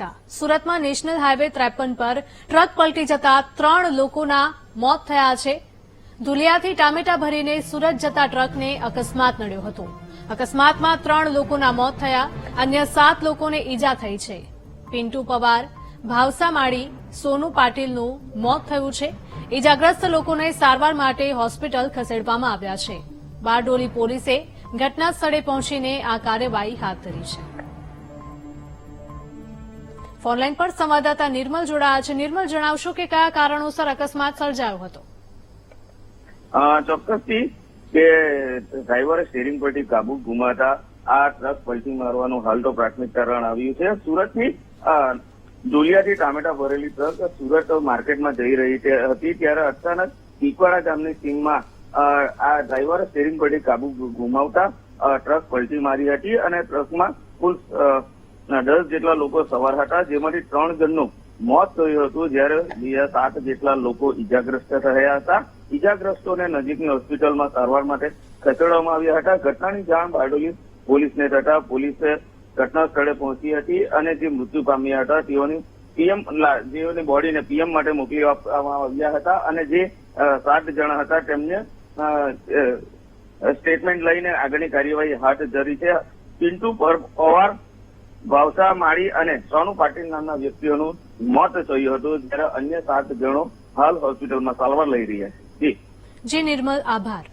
વાર્તા સુરતમાં national highway ત્રેપન પર ટ્રક પલટી જતા ત્રણ લોકોના મોત થયા છે. ધુલિયાથી ટામેટા ભરીને સુરત જતા ટ્રકને અકસ્માત નડ્યો હતો. અકસ્માતમાં ત્રણ લોકોના મોત થયા, અન્ય સાત લોકોને ઈજા થઈ છે. પિન્ટુ પવાર, ભાવસા માળી, સોનુ પાટીલનું મોત થયું છે. ઈજાગ્રસ્ત લોકોને સારવાર માટે હોસ્પિટલ ખસેડવામાં આવ્યા છે. બારડોલી પોલીસે ઘટના સ્થળે પહોંચીને આ કાર્યવાહી હાથ ધરી છે. ફોનલાઈન પર સંવાદદાતા નિર્મલ જોડાયા છે. નિર્મલ જણાવશો કે કયા કારણોસર અકસ્માત સર્જાયો હતો? ચોક્કસથી કે ડ્રાઈવરે સ્ટેરિંગ પરથી કાબુ ગુમાતા આ ટ્રક પલટી મારવાનું હાલ તો પ્રાથમિક કારણ આવ્યું છે. સુરતથી અ, ડોલિયાથી ટામેટા ભરેલી ટ્રક સુરત માર્કેટમાં જઈ રહી હતી ત્યારે અચાનક પીકવાડા ગામની સીમમાં આ ડ્રાઈવરે સ્ટેરિંગ પરથી કાબુ ગુમાવતા ટ્રક પલટી મારી હતી અને ટ્રકમાં કુલ અ, દસ જેટલા લોકો સવાર હતા જેમાંથી ત્રણ જણનું મોત થયું હતું જ્યારે બીજા સાત જેટલા લોકો ઈજાગ્રસ્ત થયા હતા. ઈજાગ્રસ્તોને નજીકની હોસ્પિટલમાં સારવાર માટે ખસેડવામાં આવ્યા હતા. ઘટનાની જાણ બારડોલી પોલીસને થતા પોલીસે ઘટના સ્થળે પહોંચી હતી અને જે મૃત્યુ પામ્યા હતા તેઓની પીએમ જેઓની બોડીને પીએમ માટે મોકલી આપવામાં આવ્યા હતા અને જે સાત જણા હતા તેમને સ્ટેટમેન્ટ લઈને આગળની કાર્યવાહી હાથ ધરી છે. પિન્ટુ પવાર ભાવસા, માળી અને સોનુ પાટીલ નામના વ્યક્તિઓનું મોત થયું હતું, જ્યારે અન્ય સાત જણો હાલ હોસ્પિટલમાં સારવાર લઈ રહ્યા છે. જી. નિર્મલ, આભાર.